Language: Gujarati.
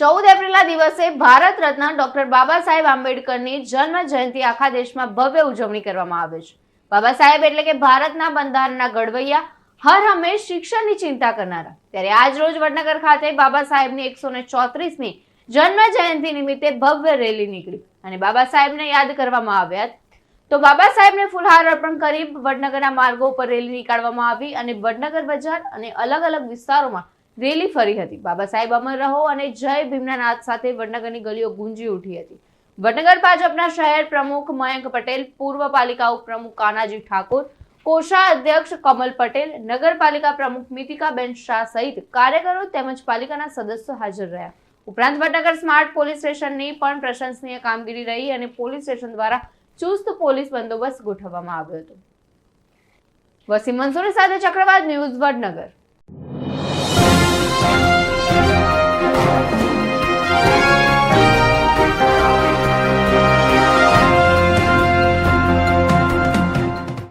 ચૌદ એપ્રિલના દિવસે ભારત રત્ન ડોક્ટર બાબા સાહેબ આંબેડકરની જન્મ જયંતિ આખા દેશમાં ભવ્ય ઉજવણી કરવામાં આવે છે. બાબા સાહેબ એટલે કે ભારતના બંધારણના ઘડવૈયા હર હંમેશ શિક્ષણની ચિંતા કરનારા. ત્યારે આજ રોજ વડનગર ખાતે બાબા સાહેબની એકસો ને ચોત્રીસમી જન્મ જયંતિ નિમિત્તે ભવ્ય રેલી નીકળી અને બાબા સાહેબને યાદ કરવામાં આવ્યા. તો બાબા સાહેબને ફૂલહાર અર્પણ કરી વડનગરના માર્ગો ઉપર રેલી નીકાળવામાં આવી અને વડનગર બજાર અને અલગ અલગ વિસ્તારોમાં રેલી ફરી હતી. બાબા સાહેબ અમર રહો અને જય ભીમના નાદ સાથે વડનગરની ગલીઓ ગુંજી ઉઠી હતી. વડનગર ભાજપના શહેર પ્રમુખ મયંક પટેલ, પૂર્વ પાલિકા ઉપપ્રમુખ કાનાજી ઠાકોર, કોષા અધ્યક્ષ કમલ પટેલ, નગરપાલિકા પ્રમુખ મિતિકાબેન શાહ સહિત કાર્યકરો તેમજ પાલિકાના સદસ્યો હાજર રહ્યા. ઉપરાંત વડનગર સ્માર્ટ પોલીસ સ્ટેશનની પણ પ્રશંસનીય કામગીરી રહી અને પોલીસ સ્ટેશન દ્વારા ચુસ્ત પોલીસ બંદોબસ્ત ગોઠવવામાં આવ્યો હતો. વસીમ મંસૂરી સાથે ચક્રવાત ન્યૂઝ વડનગર.